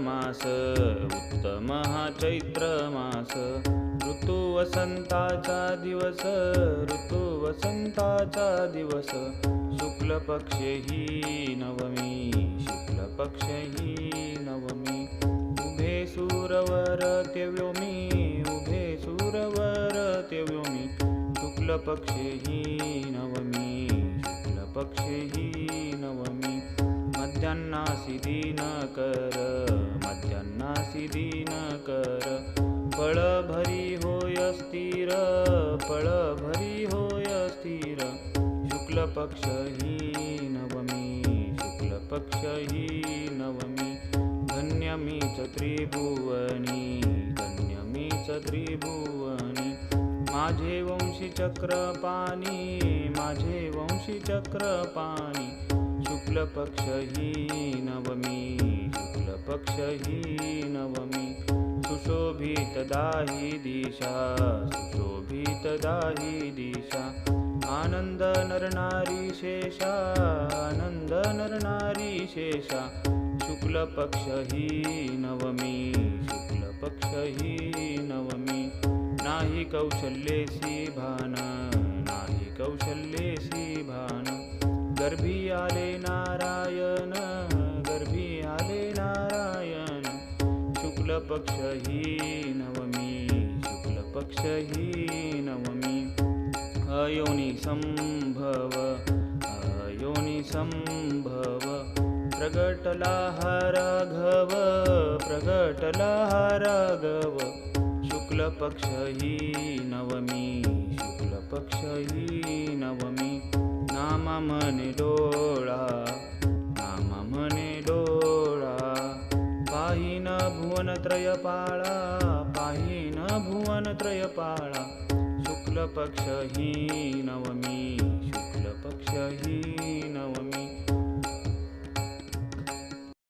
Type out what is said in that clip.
मास उत्तम हा चैत्र मास ऋतू वसंताचा दिवस ऋतू वसंताचा दिवस। शुक्ल ही नवमी शुक्ल ही नवमी। उभे सूरवर तेव्योमी उभे सूरवर तेव्योमी। शुक्ल ही नवमी शुक्ल ही नवमी। मध्यान्नासी दीन कर मध्यान्नासी दीन कर। फळ भरी होय स्थिर फळ भरी होय स्थिर शुक्ल ही नवमी शुक्ल पक्ष ही नवमी। धन्य च त्रिभुवनी धन्य च त्रिभुवनी। माझे वंशी चक्र पाणी माझे वंशी चक्र शुक्लपक्ष ही नवमी शुक्लपक्ष ही नवमी सुशोभित दाही दिशा सुशोभित दाही दिशा आनंद नरनारी शेषा आनंद नरनारी शेषा शुक्लपक्ष ही नवमी शुक्लपक्ष ही नवमी नाही कौशल्येसी भान नाही कौशल्येसी गर्भी आले नारायण गर्भी आले नारायण। शुक्ल पक्ष ही नवमी शुक्ल पक्ष ही नवमी अयोनी संभव अयोनी संभव। प्रगटला हराघव प्रगटला हराघव शुक्ल पक्ष ही नवमी शुक्ल पक्ष ही म्हणे डोळा नामा म्हणे डोळा पाहिन भुवन त्रय पाळा पाहिन भुवन त्रय पाळा शुक्ल पक्ष ही नवमी शुक्ल पक्ष ही